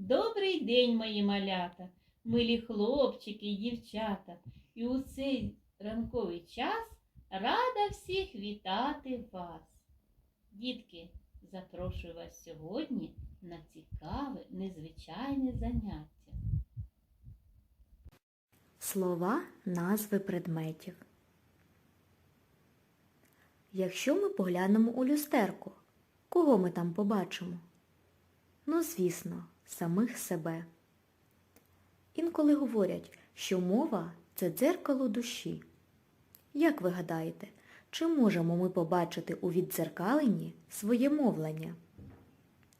Добрий день, мої малята, милі хлопчики й дівчата. І у цей ранковий час рада всіх вітати вас. Дітки, запрошую вас сьогодні на цікаве, незвичайне заняття. Слова назви предметів. Якщо ми поглянемо у люстерку, кого ми там побачимо? Ну, звісно, самих себе. Інколи говорять, що мова це дзеркало душі. Як ви гадаєте, чи можемо ми побачити у віддзеркаленні своє мовлення?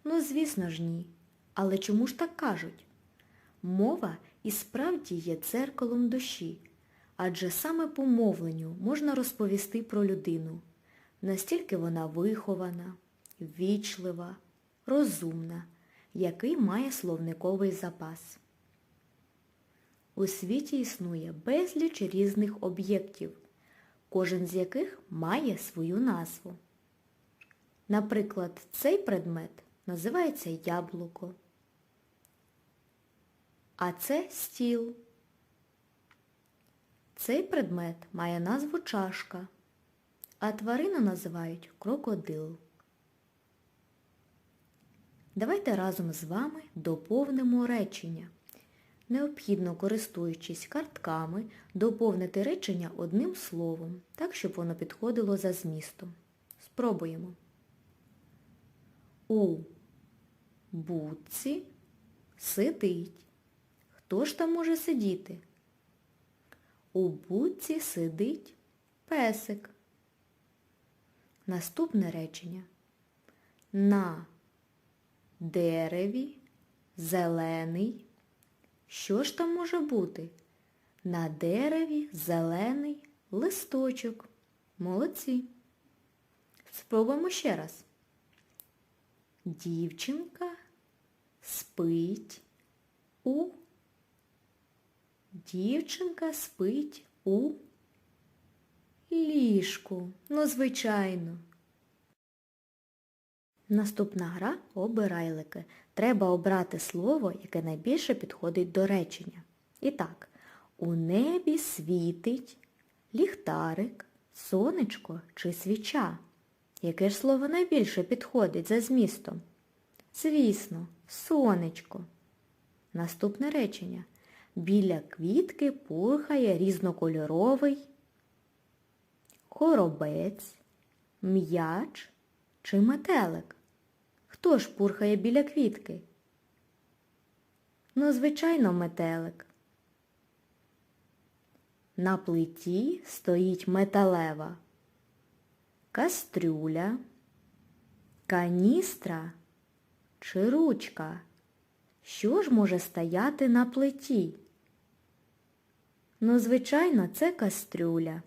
Ну, звісно ж, ні. Але чому ж так кажуть? Мова і справді є дзеркалом душі, адже саме по мовленню можна розповісти про людину, настільки вона вихована, ввічлива, розумна, який має словниковий запас. У світі існує безліч різних об'єктів, кожен з яких має свою назву. Наприклад, цей предмет називається яблуко. А це стіл. Цей предмет має назву чашка, а тварину називають крокодил. Давайте разом з вами доповнимо речення. Необхідно, користуючись картками, доповнити речення одним словом, так, щоб воно підходило за змістом. Спробуємо. У будці сидить. Хто ж там може сидіти? У будці сидить песик. Наступне речення. На дереві зелений. Що ж там може бути? На дереві зелений листочок. Молодці. Спробуємо ще раз. Дівчинка спить у Дівчинка спить у ліжку. Ну, звичайно. Наступна гра обирайлики. Треба обрати слово, яке найбільше підходить до речення. І так, у небі світить ліхтарик, сонечко чи свіча. Яке ж слово найбільше підходить за змістом? Звісно, сонечко. Наступне речення. Біля квітки пурхає різнокольоровий коробець, м'яч чи метелик. Хто ж пурхає біля квітки? Ну, звичайно, метелик. На плиті стоїть металева кастрюля, каністра чи ручка. Що ж може стояти на плиті? Ну, звичайно, це кастрюля.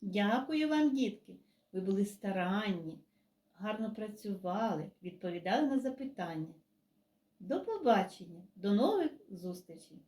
Дякую вам, дітки. Ви були старанні, гарно працювали, відповідали на запитання. До побачення, до нових зустрічей!